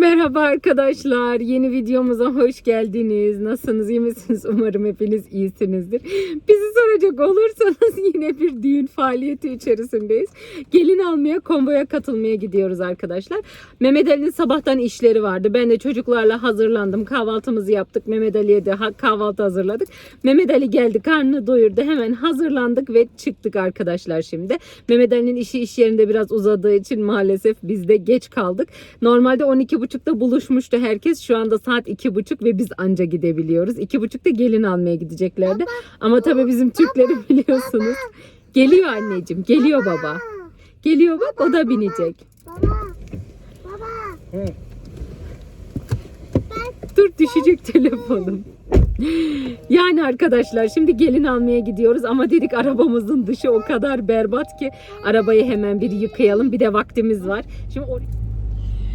Merhaba arkadaşlar. Yeni videomuza hoş geldiniz. Nasılsınız? iyi misiniz? Umarım hepiniz iyisinizdir. Bizi soracak olursanız yine bir düğün faaliyeti içerisindeyiz. Gelin almaya, konvoya katılmaya gidiyoruz arkadaşlar. Mehmet Ali'nin sabahtan işleri vardı. Ben de çocuklarla hazırlandım. Kahvaltımızı yaptık. Mehmet Ali'ye de kahvaltı hazırladık. Mehmet Ali geldi, karnını doyurdu. Hemen hazırlandık ve çıktık arkadaşlar şimdi. Mehmet Ali'nin işi iş yerinde biraz uzadığı için maalesef biz de geç kaldık. Normalde 12.30'da buluşmuştu herkes. Şu anda saat 2.30 ve biz anca gidebiliyoruz. 2.30'da gelin almaya gideceklerdi. Ama tabii bizim Türkleri biliyorsunuz. Geliyor anneciğim, geliyor baba. Geliyor bak o da binecek. Baba. Baba. Dur düşecek telefonum. Yani arkadaşlar şimdi gelin almaya gidiyoruz ama dedik arabamızın dışı o kadar berbat ki arabayı hemen bir yıkayalım. Bir de vaktimiz var. Şimdi or-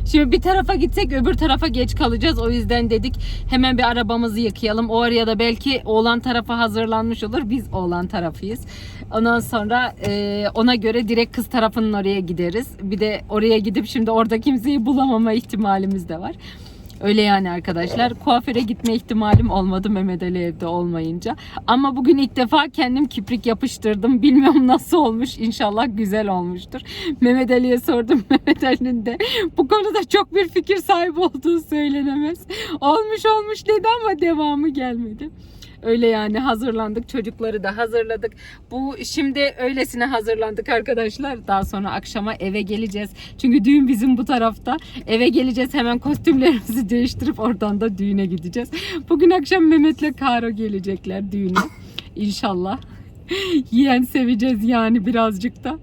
Şimdi bir tarafa gitsek öbür tarafa geç kalacağız. O yüzden dedik hemen bir arabamızı yıkayalım. O araya da belki oğlan tarafı hazırlanmış olur. Biz oğlan tarafıyız. Ondan sonra e, ona göre direkt kız tarafının oraya gideriz. Bir de oraya gidip şimdi orada kimseyi bulamama ihtimalimiz de var. Öyle yani arkadaşlar. Kuaföre gitme ihtimalim olmadı Mehmet Ali evde olmayınca. Ama bugün ilk defa kendim kiprik yapıştırdım. Bilmiyorum nasıl olmuş. İnşallah güzel olmuştur. Mehmet Ali'ye sordum. Mehmet Ali'nin de bu konuda çok bir fikir sahibi olduğu söylenemez. Olmuş olmuş dedi ama devamı gelmedi. Öyle yani hazırlandık. Çocukları da hazırladık. Bu şimdi öylesine hazırlandık arkadaşlar. Daha sonra akşama eve geleceğiz. Çünkü düğün bizim bu tarafta. Eve geleceğiz hemen kostümlerimizi değiştirip oradan da düğüne gideceğiz. Bugün akşam Mehmet'le Karo gelecekler düğüne. İnşallah. Yeğen seveceğiz yani birazcık da.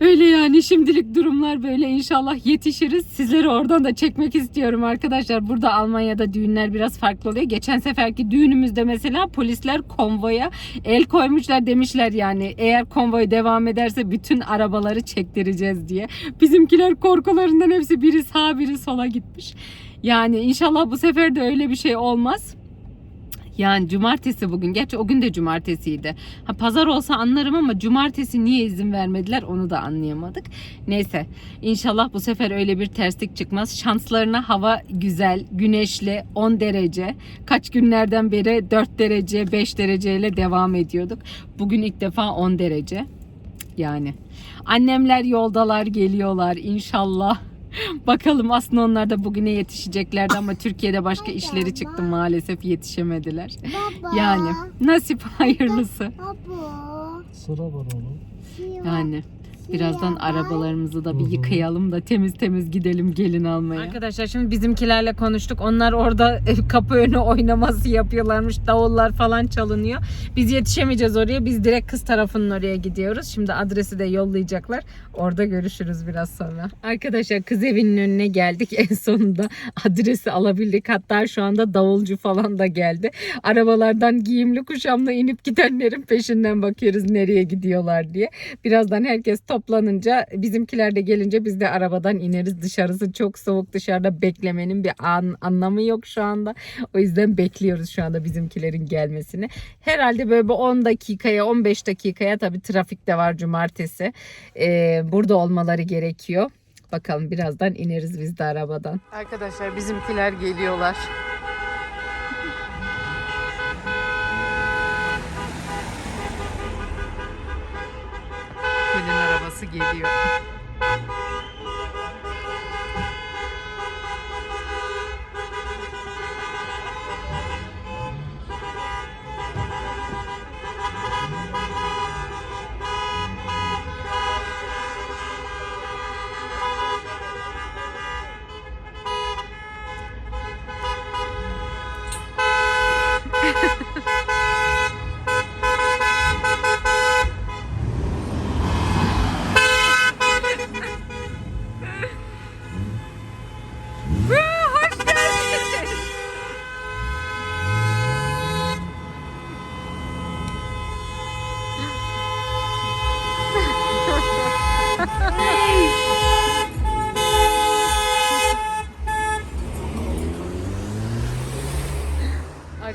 Öyle yani şimdilik durumlar böyle inşallah yetişiriz. Sizleri oradan da çekmek istiyorum arkadaşlar. Burada Almanya'da düğünler biraz farklı oluyor. Geçen seferki düğünümüzde mesela polisler konvoya el koymuşlar demişler yani eğer konvoy devam ederse bütün arabaları çektireceğiz diye. Bizimkiler korkularından hepsi biri sağa biri sola gitmiş. Yani inşallah bu sefer de öyle bir şey olmaz. Yani cumartesi bugün. Gerçi o gün de cumartesiydi. Ha pazar olsa anlarım ama cumartesi niye izin vermediler onu da anlayamadık. Neyse inşallah bu sefer öyle bir terslik çıkmaz. Şanslarına hava güzel, güneşli, 10 derece. Kaç günlerden beri 4 derece, 5 dereceyle devam ediyorduk. Bugün ilk defa 10 derece. Yani annemler yoldalar, geliyorlar inşallah. Bakalım aslında onlar da bugüne yetişeceklerdi ama Türkiye'de başka işleri çıktı maalesef yetişemediler. Baba. Yani nasip hayırlısı. Baba. Sıra var oğlum. Yani birazdan arabalarımızı da bir yıkayalım da temiz temiz gidelim gelin almaya. Arkadaşlar şimdi bizimkilerle konuştuk. Onlar orada kapı önü oynaması yapıyorlarmış. Davullar falan çalınıyor. Biz yetişemeyeceğiz oraya. Biz direkt kız tarafının oraya gidiyoruz. Şimdi adresi de yollayacaklar. Orada görüşürüz biraz sonra. Arkadaşlar kız evinin önüne geldik. En sonunda adresi alabildik. Hatta şu anda davulcu falan da geldi. Arabalardan giyimli kuşamla inip gidenlerin peşinden bakıyoruz nereye gidiyorlar diye. Birazdan herkes toplanınca bizimkiler de gelince biz de arabadan ineriz. Dışarısı çok soğuk. Dışarıda beklemenin bir an, anlamı yok şu anda. O yüzden bekliyoruz şu anda bizimkilerin gelmesini. Herhalde böyle bir 10 dakikaya 15 dakikaya tabii trafik de var cumartesi. Ee, burada olmaları gerekiyor. Bakalım birazdan ineriz biz de arabadan. Arkadaşlar bizimkiler geliyorlar. Gelin arabası geliyor.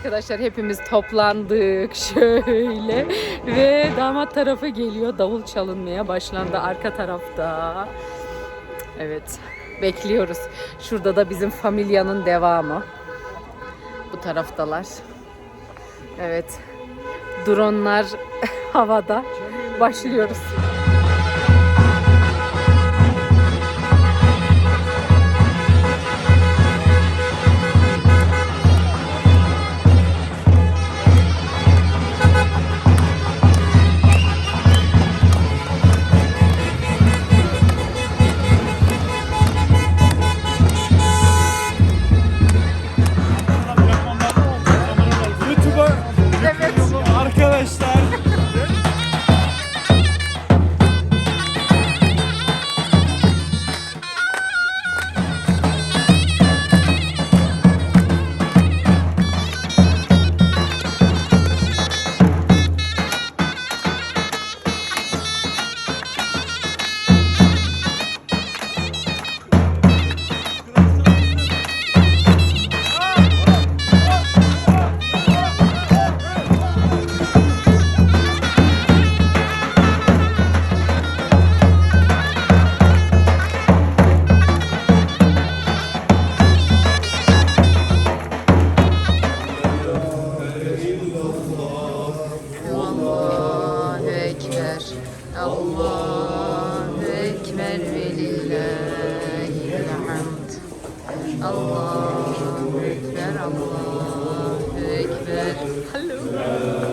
Arkadaşlar hepimiz toplandık şöyle ve damat tarafı geliyor davul çalınmaya başlandı arka tarafta. Evet Bekliyoruz. Şurada da bizim familyanın devamı. Bu taraftalar. Evet. Dronlar havada. Başlıyoruz. Hallo.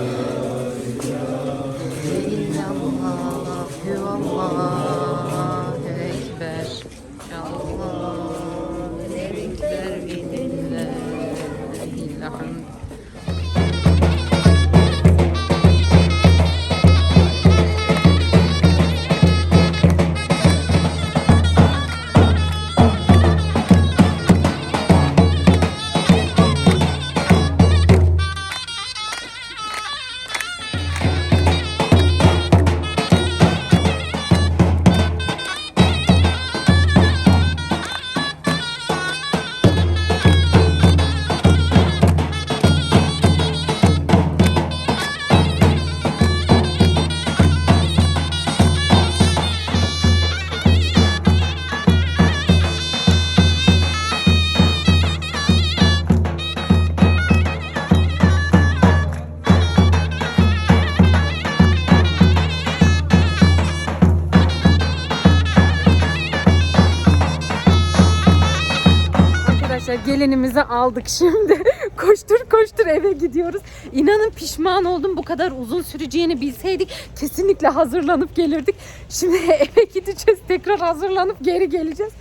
Gelinimizi aldık şimdi. koştur koştur eve gidiyoruz. İnanın pişman oldum bu kadar uzun süreceğini bilseydik kesinlikle hazırlanıp gelirdik. Şimdi eve gideceğiz tekrar hazırlanıp geri geleceğiz.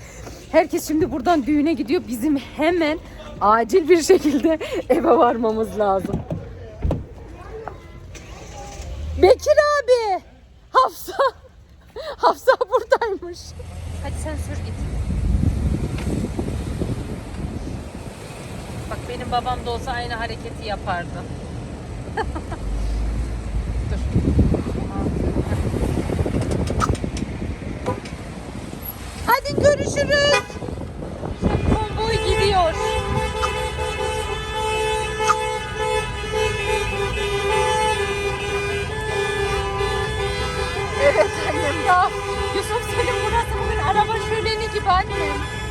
Herkes şimdi buradan düğüne gidiyor. Bizim hemen acil bir şekilde eve varmamız lazım. Bekir abi! Hafsa! Hafsa buradaymış. Hadi sen sür git. Benim babam da olsa aynı hareketi yapardı. Dur. Hadi görüşürüz. Konvoy gidiyor. Evet annem ya. Yusuf senin burası bugün araba şöleni gibi annem.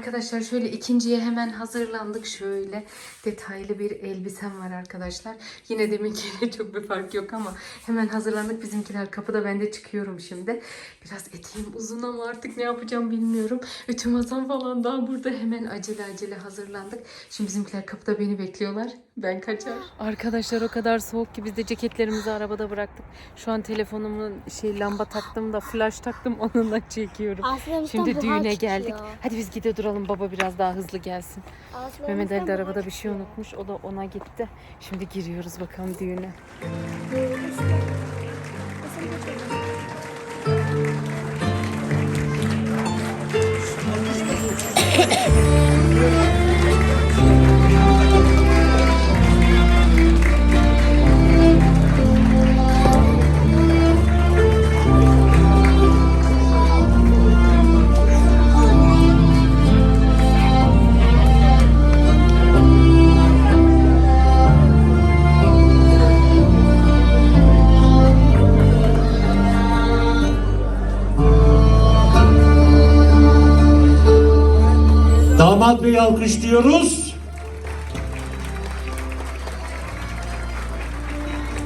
Arkadaşlar şöyle ikinciye hemen hazırlandık. Şöyle detaylı bir elbisem var arkadaşlar. Yine deminkiyle çok bir fark yok ama hemen hazırlandık. Bizimkiler kapıda ben de çıkıyorum şimdi. Biraz eteğim uzun ama artık ne yapacağım bilmiyorum. Ütü masam falan daha burada. Hemen acele acele hazırlandık. Şimdi bizimkiler kapıda beni bekliyorlar. Ben kaçar. Arkadaşlar o kadar soğuk ki biz de ceketlerimizi arabada bıraktık. Şu an telefonumun şey lamba taktım da flash taktım onunla çekiyorum. Aslında Şimdi düğüne geldik. Çıkıyor. Hadi biz gide duralım baba biraz daha hızlı gelsin. Aslında Mehmet Ali de arabada bir şey unutmuş. O da ona gitti. Şimdi giriyoruz bakalım düğüne. Alkışlıyoruz.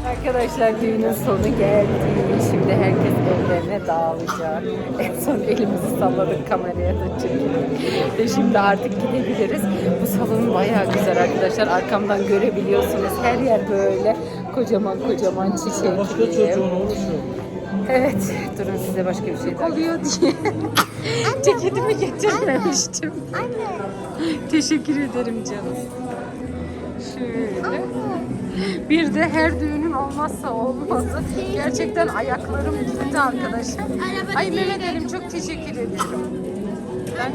Arkadaşlar düğünün sonu geldi. Şimdi herkes evlerine dağılacak. En son elimizi salladık kameraya da çekildik. Ve şimdi artık gidebiliriz. Bu salon bayağı güzel arkadaşlar. Arkamdan görebiliyorsunuz. Her yer böyle kocaman kocaman çiçekli. Evet. Durun size başka bir şey daha oluyor diye. Ceketimi getirmemiştim. Teşekkür ederim canım. Şöyle. Bir de her düğünün olmazsa olmazı. Gerçekten ayaklarım gitti arkadaşlar. Ay Mehmet Elim çok teşekkür ederim. Ben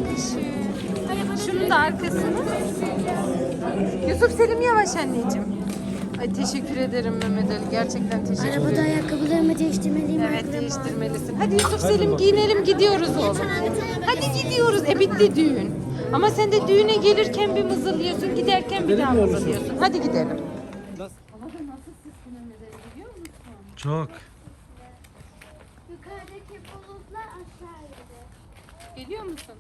Şunun da arkasını. Yusuf Selim yavaş anneciğim. Ay teşekkür ederim Mehmet Ali. Gerçekten teşekkür ederim. Arabada ayakkabılarımı değiştirmeliyim. Evet değiştirmelisin. Hadi Yusuf Selim giyinelim gidiyoruz oğlum. Hadi gidiyoruz. E bitti düğün. Ama sen de düğüne gelirken bir mızıllıyorsun, giderken bir daha mızıllıyorsun. Hadi gidelim. Çok. Yukarıdaki bulutlar aşağı indi. Geliyor musun?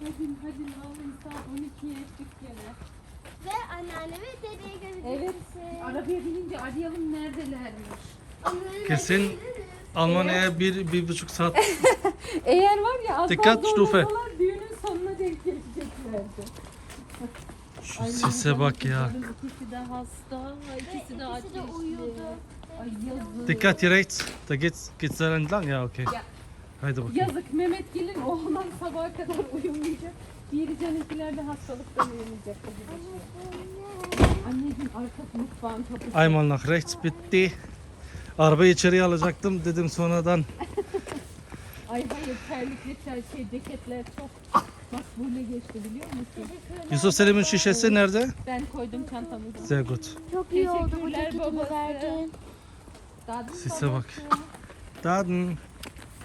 hadi hadi oğlum saat 12'ye dükkana. Ve anneanne ve dedeye Evet. götüreceksin. Arabaya binince arayalım neredelermiş. Kesin. Almanya'ya bir, bir buçuk saat. Eğer var ya az Dikkat, daha Stufe. düğünün sonuna denk geleceklerdi. Şu sese bak ya. İkisi de hasta, ikisi de İkisi de uyudu. Ay yazık. Dikkat rechts. Da geht's, geht's da entlang? Ja, okay. Haydi bakayım. Yazık Mehmet Gelin oğlan sabaha kadar uyumayacak. Diğeri Canik'iler de hastalıktan uyumayacak. Anneciğim arka mutfağın kapısı. Nach rechts bitte. Arabayı içeriye alacaktım dedim sonradan. Ay hayır terlikler, şey, ceketler çok makbule geçti biliyor musun? Yusuf Selim'in şişesi nerede? Ben koydum çantamıza. Sehr gut. Çok iyi oldu bu Teşekkürler ceketimi babası. verdin. Dadın Sise babası. bak. Daden.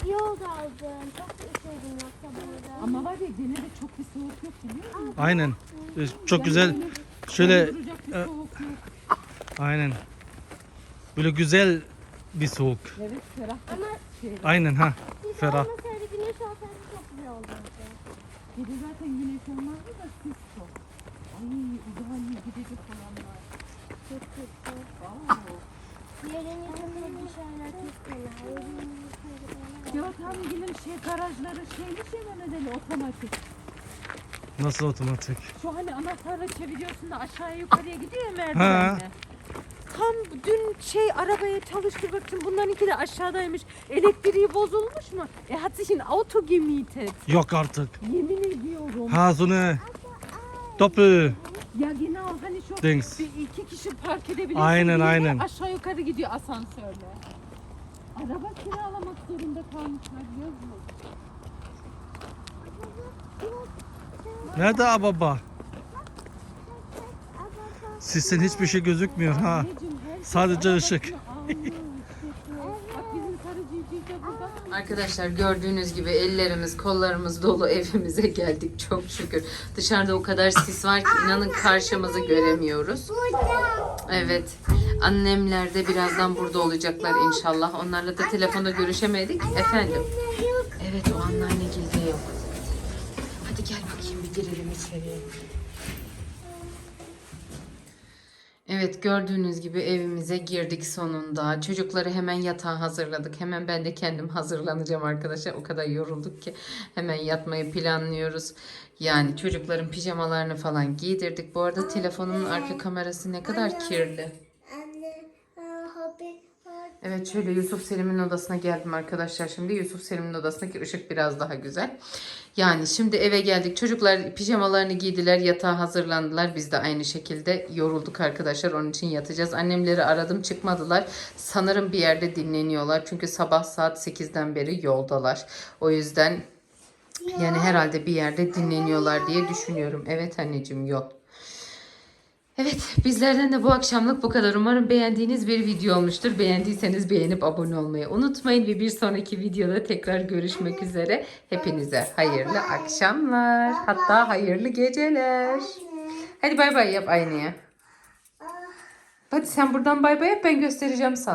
İyi oldu aldın. Çok üşüdüm yoksa burada. Ama var ya gene de çok bir soğuk yok biliyor musun? Aynen. Ee, Çok Yani güzel. Şöyle Duracak bir e, soğuk yok. aynen. Böyle güzel bir soğuk. Evet ferah Ama şey. Aynen ha. siz Ferah. olmasaydı güneş olsaydı çok güzel olurdu. Gece zaten güneş olmazdı da sis çok. Ay uzaylı gidecek olanlar. Çok kötü. Aa. Yarın yakında dışarılar çok kolay. Yarın yukarıda Yok abi gelin şey garajları şeyli şey mi nedeni otomatik. Nasıl otomatik? Şu hani anahtarla çeviriyorsun da aşağıya yukarıya gidiyor ya merdivenle. Tam dün şey arabaya çalıştırmak için bunlarınki de aşağıdaymış. Elektriği bozulmuş mu? E hatta auto gemietet. Yok artık. Yemin ediyorum. Ha so eine Doppel. Ya genau hani şu Dings. bir iki kişi park edebiliyor. Aynen, aynen. Aşağı yukarı gidiyor asansörle. Araba kiralamak zorunda kalmışlar yazık. Nerede ababa? Sizden hiçbir şey gözükmüyor ha. Anneciğim, herkes Sadece ışık. almış. Bak bizim karı cici de burada. Arkadaşlar gördüğünüz gibi ellerimiz kollarımız dolu evimize geldik çok şükür. Dışarıda o kadar sis var ki inanın karşımızı göremiyoruz. Evet. Annemler de birazdan burada olacaklar inşallah. Onlarla da telefonda görüşemedik. Efendim. Evet o anneanne gilde yok. Hadi gel bakayım bir girelim içeriye. Evet gördüğünüz gibi evimize girdik sonunda. Çocukları hemen yatağa hazırladık. Hemen ben de kendim hazırlanacağım arkadaşlar. O kadar yorulduk ki hemen yatmayı planlıyoruz. Yani çocukların pijamalarını falan giydirdik. Bu arada telefonumun arka kamerası ne kadar kirli. Evet şöyle Yusuf Selim'in odasına geldim arkadaşlar. Şimdi Yusuf Selim'in odasındaki ışık biraz daha güzel. Yani şimdi eve geldik. Çocuklar pijamalarını giydiler. Yatağa hazırlandılar. Biz de aynı şekilde yorulduk arkadaşlar. Onun için yatacağız. Annemleri aradım çıkmadılar. Sanırım bir yerde dinleniyorlar. Çünkü sabah saat 8'den beri yoldalar. O yüzden yani herhalde bir yerde dinleniyorlar diye düşünüyorum. Evet anneciğim yol. Evet bizlerden de bu akşamlık bu kadar. Umarım beğendiğiniz bir video olmuştur. Beğendiyseniz beğenip abone olmayı unutmayın. Ve bir sonraki videoda tekrar görüşmek üzere. Hepinize hayırlı akşamlar. Hatta hayırlı geceler. Hadi bay bay yap aynaya. Hadi sen buradan bay bay yap ben göstereceğim sana.